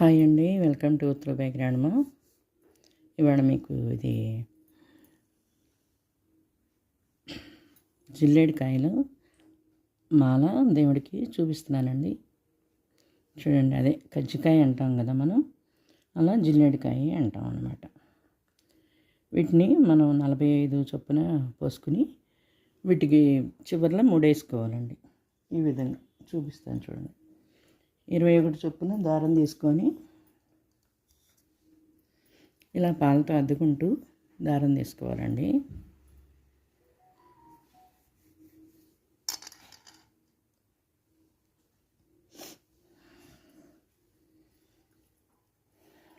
Hi అండి. Welcome to Uttara background ఇవాళ మీకు ఇది జిల్లేడికాయలు మాల దేవుడికి చూపిస్తున్నానండి. చూడండి అదే కజ్జికాయ అంటాం కదా మనం. అలా జిల్లేడికాయ అంటాం అన్నమాట. వీటిని మనం నలభై ఐదు చొప్పున పోసుకుని వీటికి చివరిలో మూడేసుకోవాలండి. ఈ విధంగా చూపిస్తాను చూడండి. ఇరవై ఒకటి చొప్పున దారం తీసుకొని ఇలా పాలతో అద్దుకుంటూ దారం తీసుకోవాలండి.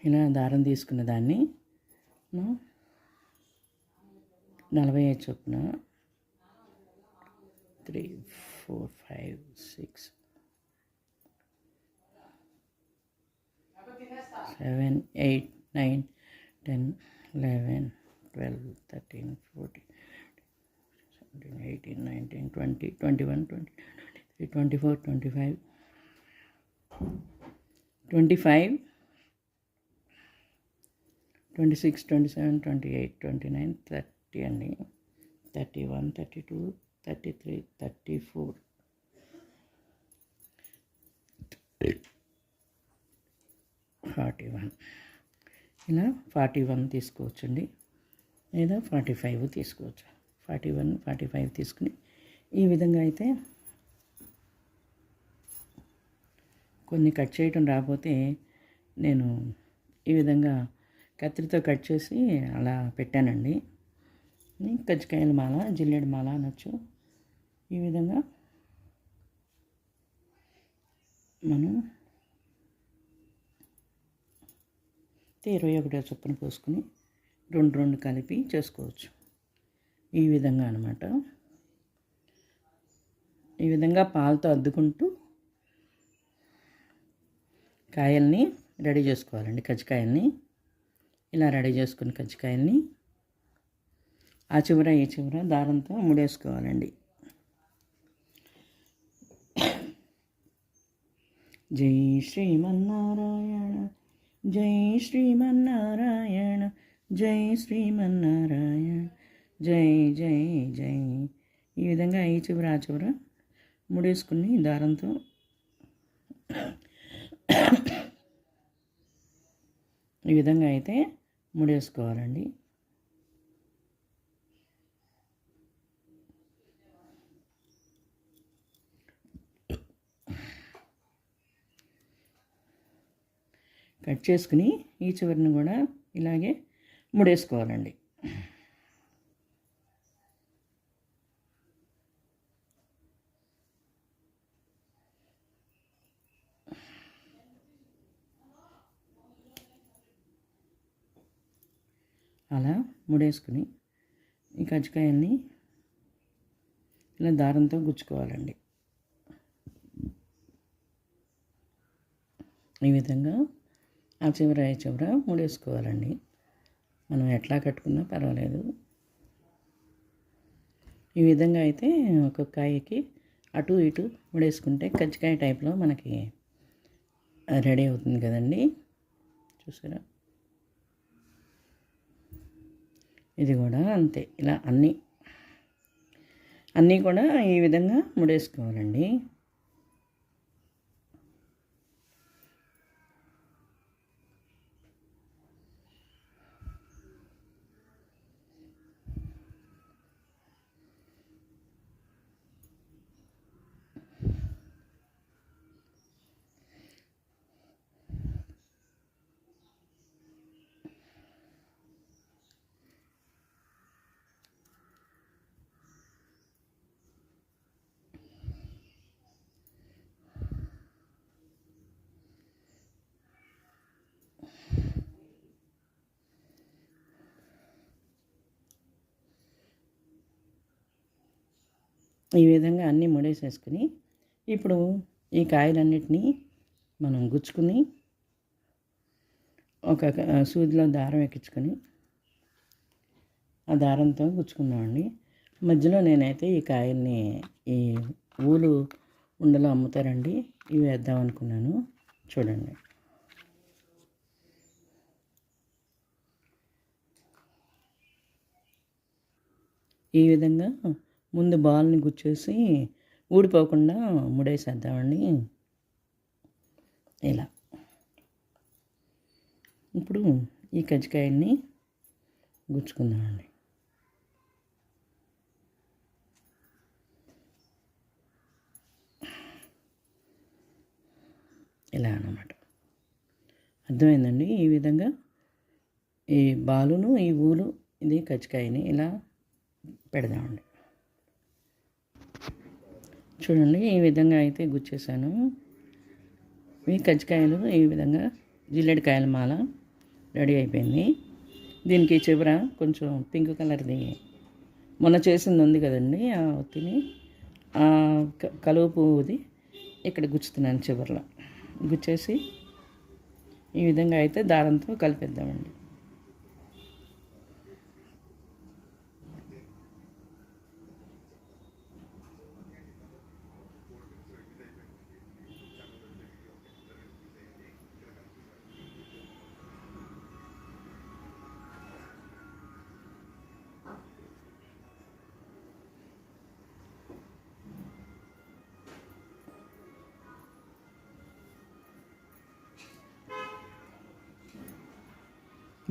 ఇలా దారం తీసుకున్న దాన్ని నలభై ఐదు చొప్పున three four five six 7, 8, 9, 10, 11, 12, 13, 14, 17, 18, 19, 20, 21, 23, 24, 25, 26, 27, 28, 29, 30 31, 32, 33, 34. Forty one. ఇలా ఫార్టీ వన్ తీసుకోవచ్చండి. లేదా ఫార్టీ ఫైవ్ తీసుకోవచ్చు. ఫార్టీ వన్ ఫార్టీ ఫైవ్ తీసుకుని ఈ విధంగా అయితే కొన్ని కట్ చేయటం రాకపోతే నేను ఈ విధంగా కత్తిరితో కట్ చేసి అలా పెట్టానండి. కజ్జికాయల మాల జిల్లేడు మాల అనొచ్చు. ఈ విధంగా మనం ఇరవై ఒకటో చొప్పున పోసుకుని రెండు రెండు కలిపి చేసుకోవచ్చు. ఈ విధంగా అనమాట ఈ విధంగా పాలతో అద్దుకుంటూ కాయల్ని రెడీ చేసుకోవాలండి. కజ్జికాయల్ని ఇలా రెడీ చేసుకుని కజ్జికాయల్ని ఆ చివర ఈ చివర దారంతో ముడేసుకోవాలండి. జై శ్రీమన్నారాయణ జై శ్రీమన్నారాయణ జై శ్రీమన్నారాయణ జై జై జై. ఈ విధంగా ఈ చివర ఆ చివర ముడేసుకుని దారంతో ఈ విధంగా అయితే ముడేసుకోవాలండి. కట్ చేసుకుని ఈ చివరిని కూడా ఇలాగే ముడేసుకోవాలండి. అలా ముడేసుకుని ఈ కజ్జికాయల్ని ఇలా దారంతో గుచ్చుకోవాలండి. ఈ విధంగా ఆ చివర ఈ చివర ముడేసుకోవాలండి. మనం ఎట్లా కట్టుకున్నా పర్వాలేదు. ఈ విధంగా అయితే ఒక కాయకి అటు ఇటు ముడేసుకుంటే కజ్జికాయ టైప్లో మనకి రెడీ అవుతుంది కదండి. చూసారా? ఇది కూడా అంతే. ఇలా అన్నీ అన్నీ కూడా ఈ విధంగా ముడేసుకోవాలండి. ఈ విధంగా అన్నీ ముడేసేసుకుని ఇప్పుడు ఈ కాయలన్నిటినీ మనం గుచ్చుకుని ఒక సూదిలో దారం ఎక్కించుకొని ఆ దారంతో గుచ్చుకున్నామండి మధ్యలో నేనైతే ఈ కాయల్ని ఈ ఊలు ఉండలో అమ్ముతారండి. ఇవి వేద్దాం అనుకున్నాను. చూడండి. ఈ విధంగా ముందు బాల్ని గుచ్చేసి ఊడిపోకుండా ముడేసేద్దామండి. ఇలా. ఇప్పుడు ఈ కజ్జికాయల్ని గుచ్చుకుందామండి. ఇలా అన్నమాట. అర్థమైందండి ఈ విధంగా? ఈ బాలును ఈ ఊలు ఇది కజ్జికాయని ఇలా పెడదామండి. చూడండి ఈ విధంగా అయితే గుచ్చేసాను. ఈ కజ్జికాయలు ఈ విధంగా జిల్లెడికాయల మాల రెడీ అయిపోయింది. దీనికి చివర కొంచెం పింక్ కలర్ది మొన్న చేసింది ఉంది కదండి ఆ ఒత్తిని ఆ క- కలువ పువ్వుది ఇక్కడ గుచ్చుతున్నాను చివరిలో. గుచ్చేసి ఈ విధంగా అయితే దారంతో కలిపేద్దామండి.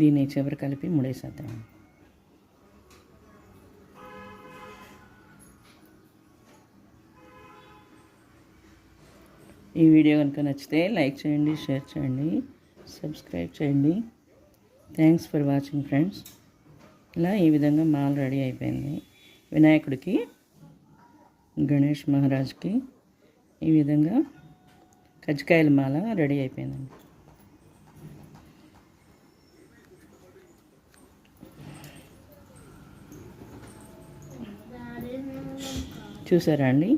దీన్ని చివరి కలిపి ముడేసేద్దాం. ఈ వీడియో కనుక నచ్చితే లైక్ చేయండి షేర్ చేయండి సబ్స్క్రైబ్ చేయండి. థ్యాంక్స్ ఫర్ వాచింగ్ ఫ్రెండ్స్ ఇలా ఈ విధంగా మాల రెడీ అయిపోయింది. వినాయకుడికి గణేష్ మహారాజ్కి ఈ విధంగా కజ్జికాయల మాల రెడీ అయిపోయిందండి. చూసారా అండి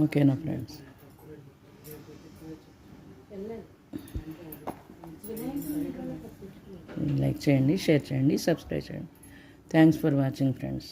ఓకేనా ఫ్రెండ్స్? లైక్ చేయండి షేర్ చేయండి సబ్స్క్రైబ్ చేయండి. Thanks for watching friends.